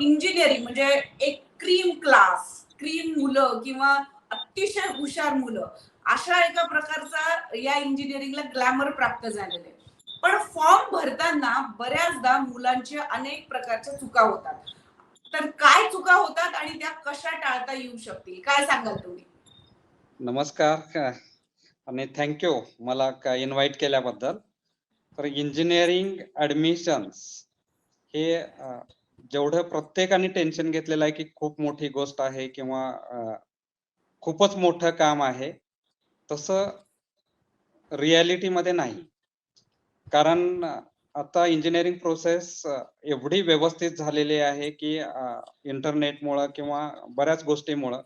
Engineering म्हणजे एक cream class cream मुलं किंवा अतिशय हुशार मुलं अशा एका प्रकारचा या इंजिनिअरिंगला ग्लॅमर प्राप्त झालेले पण फॉर्म भरताना बऱ्याचदा मुलांच्या अनेक प्रकारच्या चुका होतात. तर काय चुका होतात आणि त्या कशा टाळता येऊ शकतील? काय सांगाल तुम्ही? नमस्कार आणि थँक्यू मला इन्व्हाइट केल्याबद्दल. तर इंजिनिअरिंग ऍडमिशन्स हे जेवढं प्रत्येकाने टेन्शन घेतलेलं आहे की खूप मोठी गोष्ट आहे किंवा खूपच मोठं काम आहे तसं रियालिटीमध्ये नाही. कारण आता इंजिनिअरिंग प्रोसेस एवढी व्यवस्थित झालेली आहे की इंटरनेटमुळं किंवा बऱ्याच गोष्टीमुळं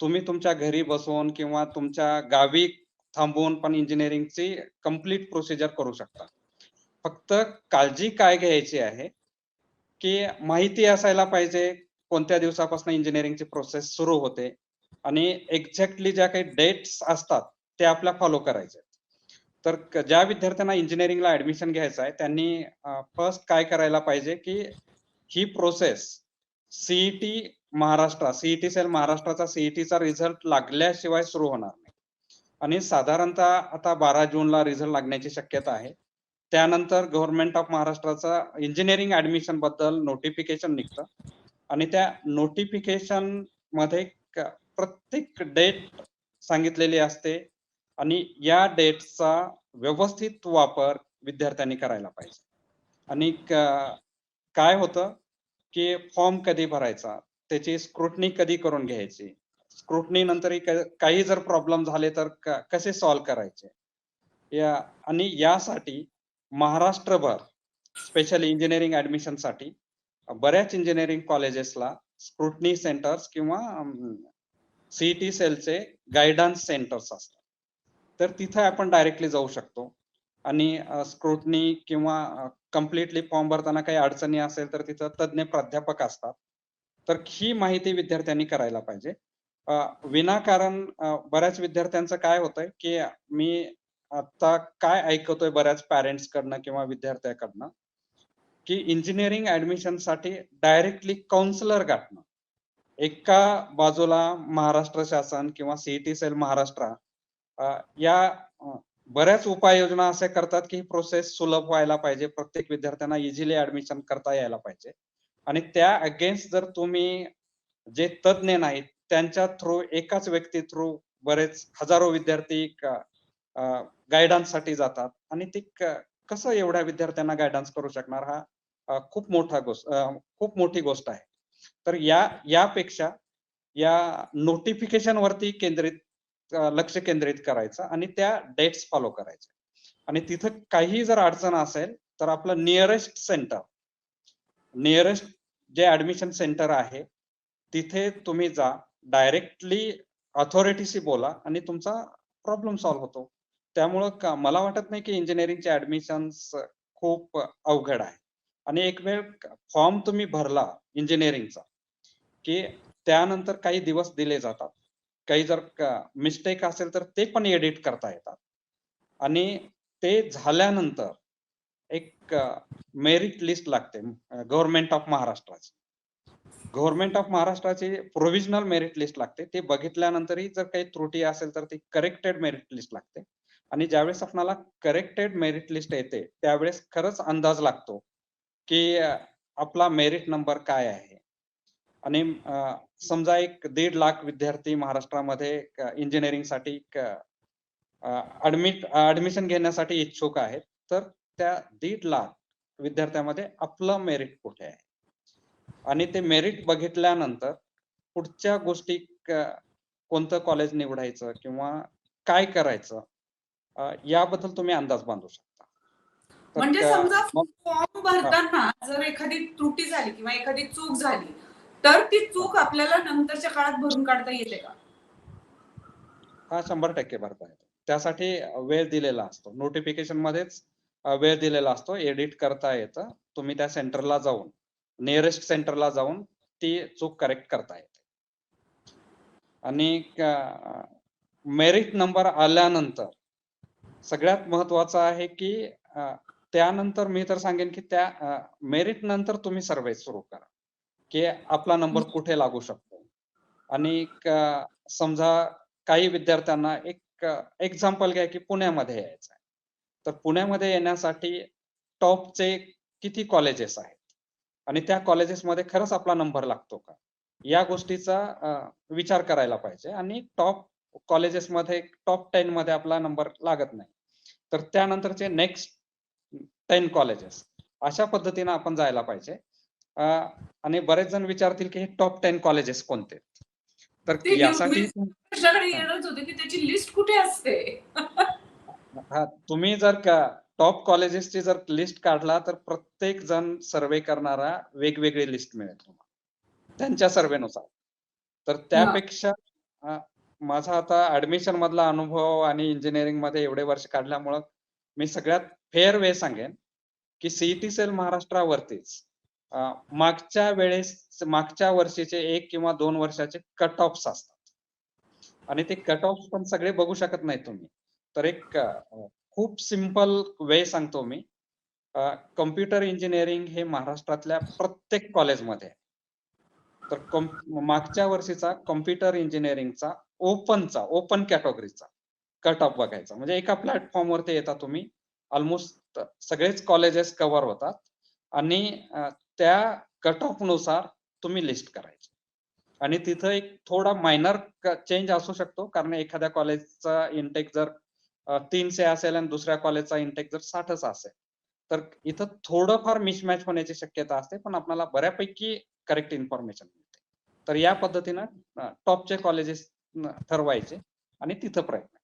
तुम्ही तुमच्या घरी बसून किंवा तुमच्या गावी थांबून पण इंजिनिअरिंगची कंप्लीट प्रोसिजर करू शकता. फक्त काळजी काय घ्यायची आहे की माहिती असायला पाहिजे कोणत्या दिवसापासून इंजिनिअरिंगची प्रोसेस सुरू होते. आणि एक्झॅक्टली ज्या काही डेट्स असतात ते आपल्या फॉलो करायचे. तर ज्या विद्यार्थ्यांना इंजिनिअरिंगला ऍडमिशन घ्यायचं आहे त्यांनी फर्स्ट काय करायला पाहिजे की ही process CET Maharashtra CET cell महाराष्ट्राचा सीईटीचा रिझल्ट लागल्याशिवाय सुरू होणार नाही. आणि साधारणतः आता बारा जूनला रिझल्ट लागण्याची शक्यता आहे. त्यानंतर गव्हर्नमेंट ऑफ महाराष्ट्राचा इंजिनिअरिंग ऍडमिशनबद्दल नोटिफिकेशन निघतं. आणि त्या नोटिफिकेशनमध्ये प्रत्येक डेट सांगितलेली असते आणि या डेटचा व्यवस्थित वापर विद्यार्थ्यांनी करायला पाहिजे. आणि काय होतं की फॉर्म कधी भरायचा त्याची स्क्रुटनी कधी करून घ्यायची स्क्रुटनी नंतर काही जर प्रॉब्लेम झाले तर कसे सॉल्व्ह करायचे? या आणि यासाठी महाराष्ट्रभर स्पेशली इंजिनिअरिंग ऍडमिशनसाठी बऱ्याच इंजिनिअरिंग कॉलेजेसला स्क्रुटनी सेंटर्स किंवा सीईटी सेलचे गायडन्स सेंटर्स असतात. तर तिथे आपण डायरेक्टली जाऊ शकतो. आणि स्क्रुटनी किंवा कम्प्लिटली फॉर्म भरताना काही अडचणी असेल तर तिथं तज्ज्ञ प्राध्यापक असतात. तर ही माहिती विद्यार्थ्यांनी करायला पाहिजे. विनाकारण बऱ्याच विद्यार्थ्यांचं काय होतंय की मी आता काय ऐकतोय बऱ्याच पॅरेंट्स कडनं किंवा विद्यार्थ्याकडनं? की इंजिनिअरिंग ऍडमिशनसाठी डायरेक्टली काउन्सिलर गाठणं. एका बाजूला महाराष्ट्र शासन किंवा सीईटी सेल महाराष्ट्र या बऱ्याच उपाययोजना असे करतात की ही प्रोसेस सुलभ व्हायला पाहिजे. प्रत्येक विद्यार्थ्यांना इझिली ऍडमिशन करता यायला पाहिजे. आणि त्या अगेन्स्ट जर तुम्ही जे तज्ज्ञ नाहीत त्यांच्या थ्रू एकाच व्यक्ती थ्रू बरेच हजारो विद्यार्थी गायडन्ससाठी जातात. आणि ते कसं एवढ्या विद्यार्थ्यांना गायडन्स करू शकणार हा खूप मोठा गोष्ट खूप मोठी गोष्ट आहे. तर या यापेक्षा या नोटिफिकेशन वरती केंद्रित लक्ष केंद्रित करायचं आणि त्या डेट्स फॉलो करायच्या आणि तिथं काही जर अडचण असेल तर आपलं नियरेस्ट सेंटर नियरेस्ट जे ऍडमिशन सेंटर आहे तिथे तुम्ही जा. डायरेक्टली अथॉरिटीशी बोला आणि तुमचा प्रॉब्लेम सॉल्व्ह होतो. त्यामुळं का- मला वाटत नाही की इंजिनिअरिंगचे ऍडमिशन्स खूप अवघड आहे. आणि एक वेळ फॉर्म तुम्ही भरला इंजिनिअरिंगचा की त्यानंतर काही दिवस दिले जातात. काही जर मिस्टेक असेल तर ते पण एडिट करता येतात. आणि ते झाल्यानंतर एक मेरिट लिस्ट लागते गव्हर्नमेंट ऑफ महाराष्ट्राची गव्हर्नमेंट ऑफ महाराष्ट्राची प्रोव्हिजनल मेरिट लिस्ट लागते. ते बघितल्यानंतरही जर काही त्रुटी असेल तर ती करेक्टेड मेरिट लिस्ट लागते. आणि ज्यावेळेस आपणाला करेक्टेड मेरिट लिस्ट येते त्यावेळेस खरंच अंदाज लागतो की आपला मेरिट नंबर काय आहे. आणि समजा एक दीड लाख विद्यार्थी महाराष्ट्रामध्ये इंजिनिअरिंगसाठी ऍडमिट ऍडमिशन घेण्यासाठी इच्छुक आहेत तर त्या दीड लाख विद्यार्थ्यामध्ये आपलं मेरिट कुठे आहे? आणि ते मेरिट बघितल्यानंतर पुढच्या गोष्टी कोणतं कॉलेज निवडायचं किंवा काय करायचं याबद्दल तुम्ही अंदाज बांधू शकता. म्हणजे समजा फॉर्म भरताना जर एखादी त्रुटी झाली किंवा एखादी चूक झाली तर ती चूक आपल्याला नंतरच्या काळात भरून काढता येते का? हा शंभर टक्के भरता येतो. त्यासाठी वेळ दिलेला असतो. नोटिफिकेशन मध्येच वेळ दिलेला असतो. एडिट करता येतं. तुम्ही त्या सेंटरला जाऊन नियरेस्ट सेंटरला जाऊन ती चूक करेक्ट करता येते. आणि मेरिट नंबर आल्यानंतर सगळ्यात महत्वाचं आहे की त्यानंतर मी तर सांगेन की त्या मेरिट नंतर तुम्ही सर्वे सुरू करा की आपला नंबर कुठे लागू शकतो. आणि क- समजा काही विद्यार्थ्यांना एक एक्झाम्पल घ्या की पुण्यामध्ये यायचं आहे. तर पुण्यामध्ये येण्यासाठी टॉपचे किती कॉलेजेस आहेत? आणि त्या कॉलेजेसमध्ये खरंच आपला नंबर लागतो का? या गोष्टीचा विचार करायला पाहिजे. आणि टॉप कॉलेजेसमध्ये टॉप टेन मध्ये आपला नंबर लागत नाही. तर त्यानंतरचे नेक्स्ट टेन कॉलेजेस अशा पद्धतीने आपण जायला पाहिजे. आणि बरेच जण विचारतील की हे टॉप टेन कॉलेजेस कोणते? तर यासाठी त्याची लिस्ट कुठे असते? हा तुम्ही जर का टॉप कॉलेजेसची जर लिस्ट काढला तर प्रत्येक जण सर्वे करणारा वेगवेगळी लिस्ट मिळेल तुम्हाला. त्यांच्या सर्वेनुसार तर त्यापेक्षा माझा आता ऍडमिशन मधला अनुभव आणि इंजिनिअरिंगमध्ये एवढे वर्ष काढल्यामुळं मी सगळ्यात फेअर वे सांगेन की सीईटी सेल महाराष्ट्रावरतीच मागच्या वेळेस मागच्या वर्षीचे एक किंवा दोन वर्षाचे कट ऑफ्स असतात. आणि ते कट ऑफ पण सगळे बघू शकत नाही तुम्ही. तर एक खूप सिंपल वे सांगतो मी. कम्प्युटर इंजिनिअरिंग हे महाराष्ट्रातल्या प्रत्येक कॉलेजमध्ये तर कम- मागच्या वर्षीचा कम्प्युटर इंजिनिअरिंगचा ओपनचा ओपन कॅटेगरीचा कट ऑफ बघायचा. म्हणजे एका प्लॅटफॉर्मवरती येता तुम्ही ऑलमोस्ट सगळेच कॉलेजेस कव्हर होतात आणि त्या कट ऑफनुसार तुम्ही लिस्ट करायची. आणि तिथं एक थोडा मायनर चेंज असू शकतो कारण एखाद्या कॉलेजचा इंटेक जर तीनशे असेल आणि दुसऱ्या कॉलेजचा इंटेक जर साठच असेल तर इथं थोडंफार मिसमॅच होण्याची शक्यता असते पण आपल्याला बऱ्यापैकी करेक्ट इन्फॉर्मेशन मिळते. तर या पद्धतीनं टॉपचे कॉलेजेस ठरवायचे आणि तिथं प्रयत्न